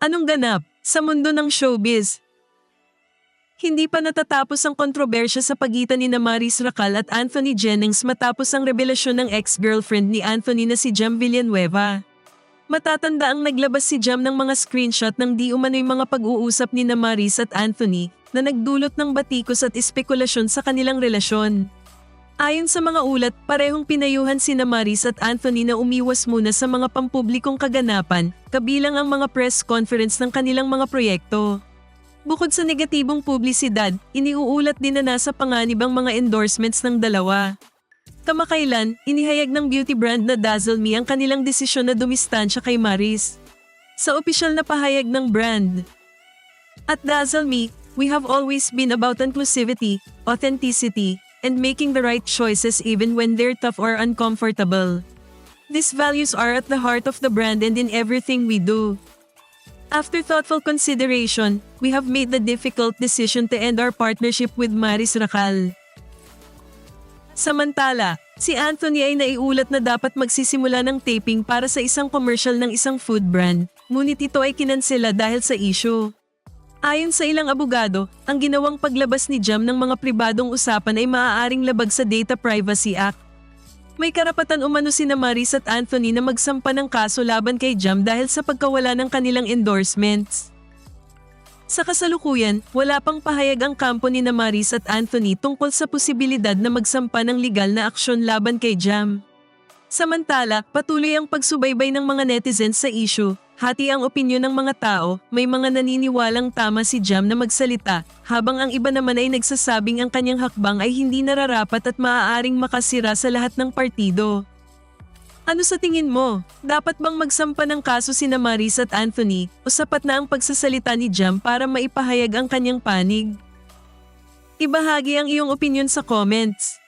Anong ganap sa mundo ng showbiz? Hindi pa natatapos ang kontrobersya sa pagitan ni Maris Racal at Anthony Jennings matapos ang revelasyon ng ex-girlfriend ni Anthony na si Jam Villanueva. Matatanda ang naglabas si Jam ng mga screenshot ng di umano'y mga pag-uusap ni Maris at Anthony na nagdulot ng batikos at espekulasyon sa kanilang relasyon. Ayon sa mga ulat, parehong pinayuhan si Maris at Anthony na umiwas muna sa mga pampublikong kaganapan, kabilang ang mga press conference ng kanilang mga proyekto. Bukod sa negatibong publisidad, iniuulat din na nasa panganib ang mga endorsements ng dalawa. Kamakailan, inihayag ng beauty brand na Dazzle Me ang kanilang desisyon na dumistansya kay Maris. Sa opisyal na pahayag ng brand. At Dazzle Me, we have always been about inclusivity, authenticity, and making the right choices even when they're tough or uncomfortable. These values are at the heart of the brand and in everything we do. After thoughtful consideration, we have made the difficult decision to end our partnership with Maris Racal. Samantala, si Anthony ay naiulat na dapat magsisimula ng taping para sa isang commercial ng isang food brand, ngunit ito ay kinansela dahil sa issue. Ayon sa ilang abogado, ang ginawang paglabas ni Jam ng mga pribadong usapan ay maaaring labag sa Data Privacy Act. May karapatan umano si Maris at Anthony na magsampa ng kaso laban kay Jam dahil sa pagkawala ng kanilang endorsements. Sa kasalukuyan, wala pang pahayag ang kampo ni Maris at Anthony tungkol sa posibilidad na magsampa ng legal na aksyon laban kay Jam. Samantala, patuloy ang pagsubaybay ng mga netizens sa issue. Hati ang opinyon ng mga tao, may mga naniniwalang tama si Jam na magsalita, habang ang iba naman ay nagsasabing ang kanyang hakbang ay hindi nararapat at maaaring makasira sa lahat ng partido. Ano sa tingin mo? Dapat bang magsampa ng kaso si Maris at Anthony o sapat na ang pagsasalita ni Jam para maipahayag ang kanyang panig? Ibahagi ang iyong opinion sa comments.